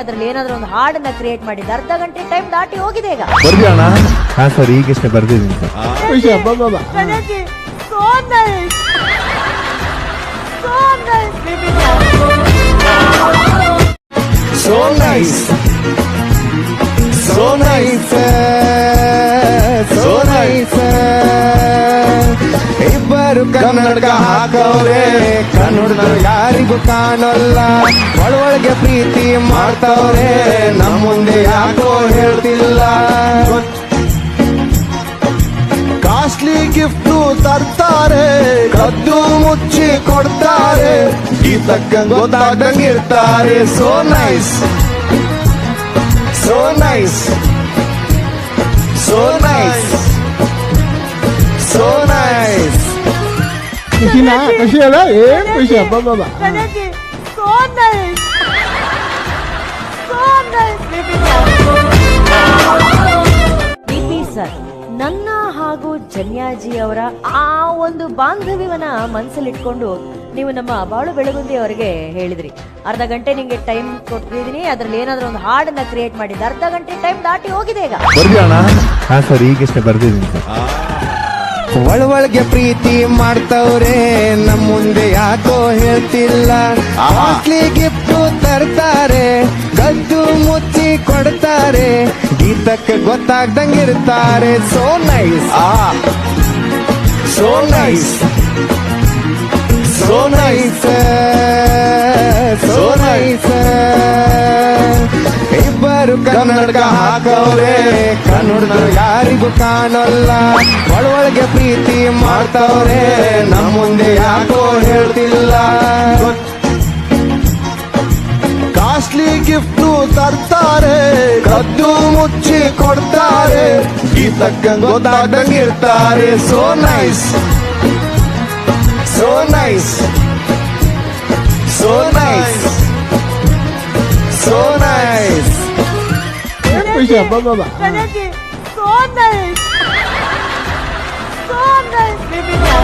ಅದ್ರಲ್ಲಿ ಏನಾದ್ರೂ ಒಂದು ಹಾಡನ್ನ ಕ್ರಿಯೇಟ್ ಮಾಡಿದ್ದು ಅರ್ಧ ಗಂಟೆ ಟೈಮ್ ದಾಟಿ ಹೋಗಿದೆ ಈಗ. ಬರ್ತೀಯ ಅಣ್ಣ? ಹಾ ಸರ್ ಈಗಷ್ಟೇ ಬರ್ದಿದ್ದೀನಿ ಸರ್. ಖುಷಿ ಹಬ್ಬ ಬಾಬಾ So nice. So nice, ಇಬ್ಬರು ಕನ್ನಡಕ ಹಾಕವ್ರೆ? ಕನ್ನಡ ಯಾರಿಗೂ ಕಾಣಲ್ಲ. ಒಳೊಳಗೆ ಪ್ರೀತಿ ಮಾಡ್ತವ್ರೆ. ನಮ್ಮ ಮುಂದೆ ಯಾಕೋ ಹೇಳ್ತಿಲ್ಲ. ಕಾಸ್ಟ್ಲಿ ಗಿಫ್ಟ್ ತರ್ತಾರೆ, ಕದ್ದು ಮುಚ್ಚಿ ಕೊಡ್ತಾರೆ. ಈ ತಕ್ಕ ಗೊತ್ತಾಗಂಗಿರ್ತಾರೆ ಸೋ ನೈಸ್ ಸೋ ನೈಸ್ ಖುಷಿನಾ ಖುಷಿ ಅಲ್ಲ ಏನ್ ಖುಷಿ ಹಬ್ಬ ಬಾಬಾ Kanaji, so nice. So nice, baby. DP sir ನನ್ನ ಹಾಗೂ ಜನ್ಯಾಜಿ ಅವರ ಆ ಒಂದು ಬಾಂಧವ್ಯವನ್ನ ಮನಸ್ಸಲ್ಲಿಟ್ಕೊಂಡು ನೀವು ನಮ್ಮ ಬಾಳು ಬೆಳಗುಂದಿ ಅವರಿಗೆ ಹೇಳಿದ್ರಿ. ಅರ್ಧ ಗಂಟೆ ನಿಮಗೆ ಟೈಮ್ ಕೊಟ್ಟಿದ್ದೀನಿ ಅದ್ರಲ್ಲಿ ಏನಾದ್ರೂ ಒಂದು ಹಾಡನ್ನ ಕ್ರಿಯೇಟ್ ಮಾಡಿದ್ದೆ ಅರ್ಧ ಗಂಟೆ ಟೈಮ್ ದಾಟಿ ಹೋಗಿದೆ ಈಗ. ಬರ್ತೀಯ ಅಣ್ಣ. ಹಾ ಸರ್ ಈಗಷ್ಟೇ ಬರ್ದಿದ್ದೀನಿ ಸರ್. ಒಳೊಳಗೆ ಪ್ರೀತಿ ಮಾಡ್ತವ್ರೆ ನಮ್ ಮುಂದೆ ಯಾಕೋ ಹೇಳ್ತಿಲ್ಲ. ಆಸ್ಲಿ ಗಿಫ್ಟ್ ತರ್ತಾರೆ ಗದ್ದು ಮುಚ್ಚಿ ಕೊಡ್ತಾರೆ ಗೀತಕ್ಕೆ ಗೊತ್ತಾಗ್ದಂಗಿರ್ತಾರೆ. ಸೋ ನೈಸ್ ಆ ಸೋ ನೈಸ್ ಸೋ ನೈಸ್ ಇಬ್ಬರು ಕನ್ನಡಕ ಹಾಕವ್ರೆ. ಕನ್ನಡ ಯಾರಿಗೂ ಕಾಣಲ್ಲ. ಒಳಗೆ ಪ್ರೀತಿ ಮಾಡ್ತವ್ರೆ. ನಮ್ಮ ಮುಂದೆ ಯಾಕೋ ಹೇಳ್ತಿಲ್ಲ. ಕಾಸ್ಟ್ಲಿ ಗಿಫ್ಟ್ ತರ್ತಾರೆ. ಕದ್ದು ಮುಚ್ಚಿ ಕೊಡ್ತಾರೆ. ಗೀತಕ್ಕ ಗೊತ್ತಾಗ್ದಂಗಿರ್ತಾರೆ so nice so nice so nice ಏನ್ ಖುಷಿ ಹಬ್ಬ ಬಾಬಾ Kanaji, so nice. So nice, baby.